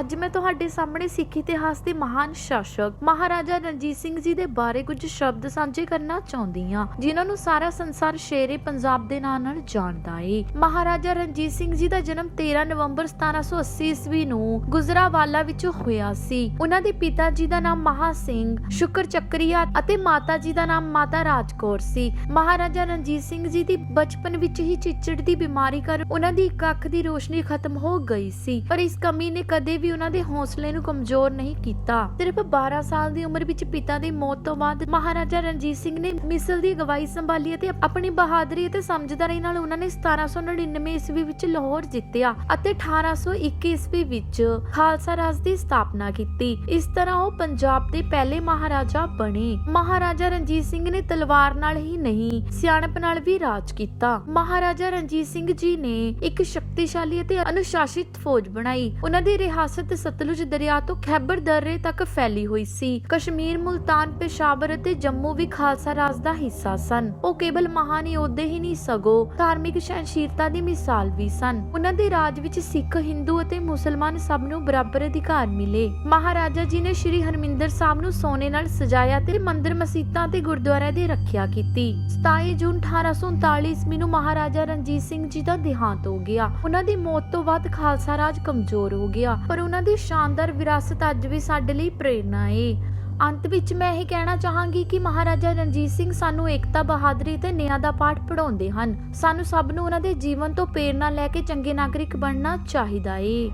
ਅੱਜ ਮੈਂ ਤੁਹਾਡੇ ਸਾਹਮਣੇ ਸਿੱਖ ਇਤਿਹਾਸ ਦੇ ਮਹਾਨ ਸ਼ਾਸਕ ਮਹਾਰਾਜਾ ਰਣਜੀਤ ਸਿੰਘ ਜੀ ਦੇ ਬਾਰੇ ਕੁਝ ਸ਼ਬਦ ਸਾਂਝੇ ਕਰਨਾ ਚਾਹੁੰਦੀ ਹਾਂ, ਜਿਨ੍ਹਾਂ ਨੂੰ ਸਾਰਾ ਸੰਸਾਰ ਸ਼ੇਰੇ ਪੰਜਾਬ ਦੇ ਨਾਂ ਨਾਲ ਜਾਣਦਾ ਏ। ਮਹਾਰਾਜਾ ਰਣਜੀਤ ਸਿੰਘ ਜੀ ਦਾ ਜਨਮ 13 ਨਵੰਬਰ 1780 ਈਸਵੀ ਨੂੰ ਗੁਜਰਾਵਾਲਾ ਵਿੱਚ ਹੋਇਆ ਸੀ। ਉਹਨਾਂ ਦੇ ਪਿਤਾ ਜੀ ਦਾ ਨਾਮ ਮਹਾ ਸਿੰਘ, ਸ਼ੁਕਰ ਚੱਕਰੀਆ ਅਤੇ ਮਾਤਾ ਜੀ ਦਾ ਨਾਮ ਮਾਤਾ ਰਾਜਕੌਰ ਸੀ। ਮਹਾਰਾਜਾ ਰਣਜੀਤ ਸਿੰਘ ਜੀ ਦੀ ਬਚਪਨ ਵਿੱਚ ਹੀ ਚਿੱਚੜ ਦੀ ਬਿਮਾਰੀ ਕਾਰਨ ਉਹਨਾਂ ਦੀ ਇੱਕ ਅੱਖ ਦੀ ਰੋਸ਼ਨੀ ਖਤਮ ਹੋ ਗਈ ਸੀ, ਪਰ ਇਸ ਕਮੀ ਨੇ ਕਦੇ ਵੀ ਉਹਨਾਂ ਦੇ ਹੌਸਲੇ ਨੂੰ ਕਮਜ਼ੋਰ ਨਹੀਂ ਕੀਤਾ। ਸਿਰਫ 12 ਸਾਲ ਦੀ ਉਮਰ ਵਿੱਚ ਪਿਤਾ ਦੀ ਮੌਤ ਤੋਂ ਬਾਅਦ ਮਹਾਰਾਜਾ ਰਣਜੀਤ ਸਿੰਘ ਨੇ ਮਿਸਲ ਦੀ ਅਗਵਾਈ ਸੰਭਾਲੀ ਅਤੇ ਆਪਣੀ ਬਹਾਦਰੀ ਅਤੇ ਸਮਝਦਾਰੀ ਨਾਲ ਉਹਨਾਂ ਨੇ 1799 ਈਸਵੀ ਵਿੱਚ ਲਾਹੌਰ ਜਿੱਤਿਆ ਅਤੇ 1821 ਈਸਵੀ ਵਿੱਚ ਖਾਲਸਾ ਰਾਜ ਦੀ ਸਥਾਪਨਾ ਕੀਤੀ। ਇਸ ਤਰ੍ਹਾਂ ਉਹ ਪੰਜਾਬ ਦੇ ਪਹਿਲੇ ਮਹਾਰਾਜਾ ਬਣੇ। ਮਹਾਰਾਜਾ ਰਣਜੀਤ ਸਿੰਘ ਨੇ ਤਲਵਾਰ ਨਾਲ ਹੀ ਨਹੀਂ, ਸਿਆਣਪ ਨਾਲ ਵੀ ਰਾਜ ਕੀਤਾ। ਮਹਾਰਾਜਾ ਰਣਜੀਤ ਸਿੰਘ ਜੀ ਨੇ ਇੱਕ ਸ਼ਕਤੀਸ਼ਾਲੀ ਅਤੇ ਅਨੁਸ਼ਾਸਿਤ ਫੌਜ ਬਣਾਈ। ਉਹਨਾਂ ਦੀ ਰਿਆਸਤ ਸਤਲੁਜ ਦਰਿਆ ਤੋਂ ਖੈਬਰ ਦਰੇ ਤੱਕ ਫੈਲੀ ਹੋਈ ਸੀ। ਕਸ਼ਮੀਰ, ਮੁਲਤਾਨ, ਪੇਸ਼ਾਵਰ ਅਤੇ ਜੰਮੂ ਵੀ ਖਾਲਸਾ ਰਾਜ ਦਾ ਹਿੱਸਾ ਸਨ। ਉਹ ਕੇਵਲ ਮਹਾਨ ਯੋਧੇ ਹੀ ਨਹੀਂ, ਸਗੋ ਧਾਰਮਿਕ ਸਹਿਣਸ਼ੀਲਤਾ ਦੀ ਮਿਸਾਲ ਵੀ ਸਨ। ਉਹਨਾਂ ਦੇ ਰਾਜ ਵਿੱਚ ਸਿੱਖ, ਹਿੰਦੂ ਅਤੇ ਮੁਸਲਮਾਨ ਸਭ ਨੂੰ ਬਰਾਬਰ ਅਧਿਕਾਰ ਮਿਲੇ। ਮਹਾਰਾਜਾ ਜੀ ਨੇ ਸ਼੍ਰੀ ਹਰਮਿੰਦਰ ਸਾਹਿਬ ਨੂੰ ਸੋਨੇ ਨਾਲ ਸਜਾਇਆ ਤੇ ਮੰਦਿਰ ਮਸੀਤਾਂ ਤੇ ਗੁਰਦੁਆਰਿਆਂ ਦੀ ਰੱਖਿਆ ਕੀਤੀ। 27 ਜੂਨ 1839 ਈਸਵੀ ਨੂੰ ਮਹਾਰਾਜਾ ਰਣਜੀਤ ਸਿੰਘ ਜੀ ਦਾ ਦੇਹਾਂਤ ਹੋ ਗਿਆ। ਉਹਨਾਂ ਦੀ ਮੌਤ ਤੋਂ ਬਾਅਦ ਖਾਲਸਾ ਰਾਜ ਕਮਜ਼ੋਰ ਹੋ ਗਿਆ, ਪਰ ਉਹਨਾਂ ਦੀ ਸ਼ਾਨਦਾਰ ਵਿਰਾਸਤ ਅੱਜ ਵੀ ਸਾਡੇ ਲਈ ਪ੍ਰੇਰਨਾ ਏ। ਅੰਤ ਵਿੱਚ ਮੈਂ ਇਹ ਕਹਿਣਾ ਚਾਹਾਂਗੀ ਕਿ ਮਹਾਰਾਜਾ ਰਣਜੀਤ ਸਿੰਘ ਸਾਨੂੰ ਏਕਤਾ, ਬਹਾਦਰੀ ਤੇ ਨਿਆਂ ਦਾ ਪਾਠ ਪੜਾਉਂਦੇ ਹਨ। ਸਾਨੂੰ ਸਭ ਨੂੰ ਉਹਨਾਂ ਦੇ ਜੀਵਨ ਤੋਂ ਪ੍ਰੇਰਨਾ ਲੈ ਕੇ ਚੰਗੇ ਨਾਗਰਿਕ ਬਣਨਾ ਚਾਹੀਦਾ ਏ।